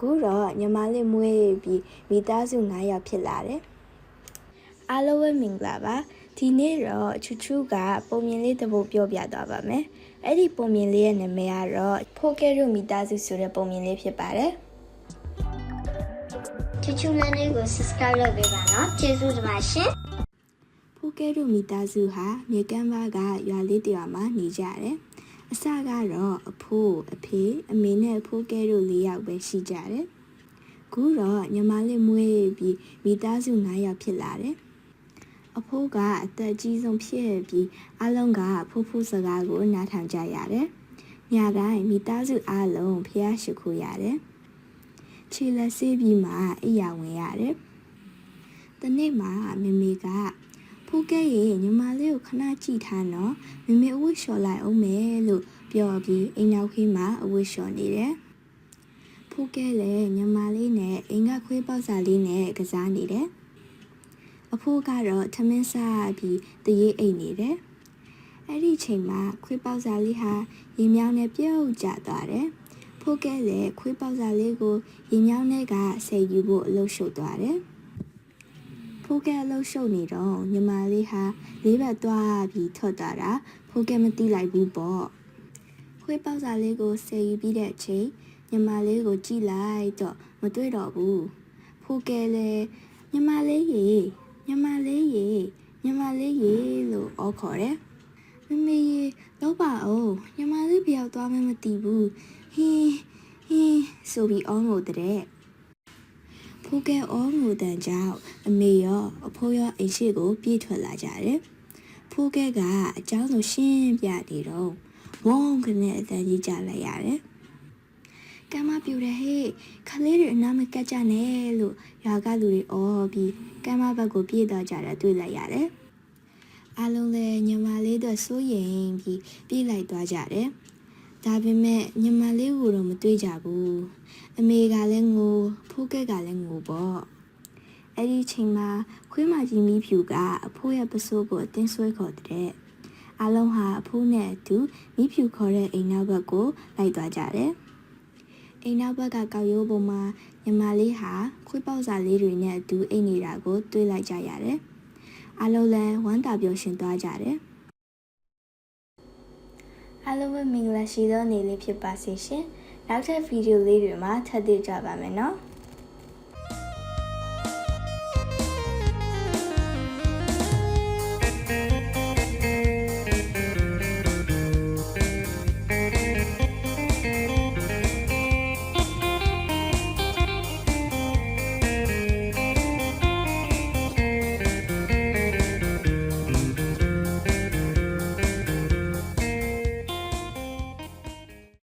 အခုတော့ညီမလေးမွေးပြီးမိသားစု9ယောက်ဖြစ်လာတယ်အားလုံးပဲမင်္ဂလာပါဒီနေ့တော့ချူချူကပုံမြင်လေးတစ်ပုဒ်ပြောပြသွားပါမယ်အဲ့ဒီပုံမြင်လေးရဲ့နာမည်ကတော့ဖိုကဲရိုမိသားစုဆိုတဲ့ပုံမြင်လေးဖြစ်ပါတယ်ချူချူလန်းလေးကို subscribe လုပ်ပေးပါနော်ကျေးဇူးတင်ပါရှင်ဖိုကဲရိုမိသားစုဟာမြေကမ်းပါးကရွာလေးတစ်ရွာမှာနေကြတယ် အစကတော့အဖိုးအဖေအမေနဲ့ဖိုကဲရိုလေးယောက်ပဲရှိကြတယ်ခုတော့ညီမလေးမွေးပြီးမိသားစု9ယောက်ဖြစ်လာတယ်အဖိုးကအသက်အကြီးဆုံးဖြစ်ပြီးအလုံးကဖိုးဖိုးစကားကိုနားထောင်ကြရတယ်ညတိုင်းမိသားစုအလုံးဖျားရှိခိုးရတယ်ခြေလက်ဆေးပြီးမှအိယာဝင်ရတယ်တနေ့မှမမေက ဖိုးကဲရေညီမလေးကိုခဏကြည့်ထားနော်မမေအဝတ်လျှော်လိုက်အောင်မယ်လို့ပြောပြီးအိမ်နောက်ခေးမှာအဝတ်လျှော်နေတယ်ဖိုးကဲလည်းညီမလေးနဲ့အိမ်ကခွေးပေါက်စာလေးနဲ့ကစားနေတယ်အဖိုးကတော့ထမင်းစားပြီးတရေအိမ်နေတယ်အဲ့ဒီချိန်မှာခွေးပေါက်စာလေးဟာရေမြောင်းနဲ့ပြုတ်ကျသွားတယ်ဖိုးကဲလည်းခွေးပေါက်စာလေးကိုရေမြောင်းနဲ့ကဆယ်ယူဖို့အလုပ်ရှုပ်သွားတယ် ဖိုးကဲအလုပ်ရှုပ်နေတော့ညီမလေးဟာလေးဘက်သွားပြီးထွက်သွားတာဖိုးကဲမသိလိုက်ဘူးပေါ့ခွေးပေါက်စာလေးကိုဆယ်ယူပြီးတဲ့အချိန်ညီမလေးကိုကြည့်လိုက်တော့မတွေ့တော့ဘူးဖိုးကဲလည်းညီမလေးရေညီမလေးရေညီမလေးရေလို့အော်ခေါ်တယ်မမေရေတော့ပါအောင်ညီမလေးဘယ်ရောက်သွားမှမသိဘူးဟင်းဟင်းဆိုပြီးအော်ငိုတဲ့ ဖိုးကဲအောငိုတန်ကြောင့်အမေရောအဖိုးရောအိမ်ရှိကိုပြေးထွက်လာကြတယ်။ဖိုးကဲကအเจ้าဆိုရှင်းပြနေတော့ဝုန်းကနေအတန်ကြီးကြလိုက်ရတယ်။ကမ်းမပြူတယ်ဟေ့ခလေးတွေအနာမကတ်ကြနဲ့လို့ရွာကလူတွေအော်ပြီးကမ်းမဘက်ကိုပြေးတော့ကြတာတွေ့လိုက်ရတယ်။အားလုံးလည်းညီမလေးတို့စိုးရင်ပြီးပြေးလိုက်သွားကြတယ်။ ဒါပေမဲ့ညီမလေးကိုတော့မတွေ့ကြဘူး။အမေကလည်းငိုဖိုးကက်ကလည်းငိုပေါ့အဲ့ဒီချိန်မှာခွေးမကြီးမီးဖြူကအဖိုးရဲ့ပစိုးကိုအတင်းဆွဲခေါ်တဲ့အလုံးဟာအဖိုးနဲ့အတူမီးဖြူခေါ်တဲ့အိမ်နောက်ဘက်ကိုလိုက်သွားကြတယ်အိမ်နောက်ဘက်ကကောက်ရိုးပေါ်မှာညီမလေးဟာခွေးပေါက်စာလေးတွေနဲ့အတူအိမ်နေတာကိုတွေ့လိုက်ကြရတယ်အလုံးလည်းဝမ်းသာပျော်ရွှင်သွားကြတယ် အားလုံးပဲမင်္ဂလာရှိသောနေ့လေးဖြစ်ပါစေရှင်နောက်ထပ်ဗီဒီယိုလေးတွေမှာထပ်တွေ့ကြပါမယ်နော်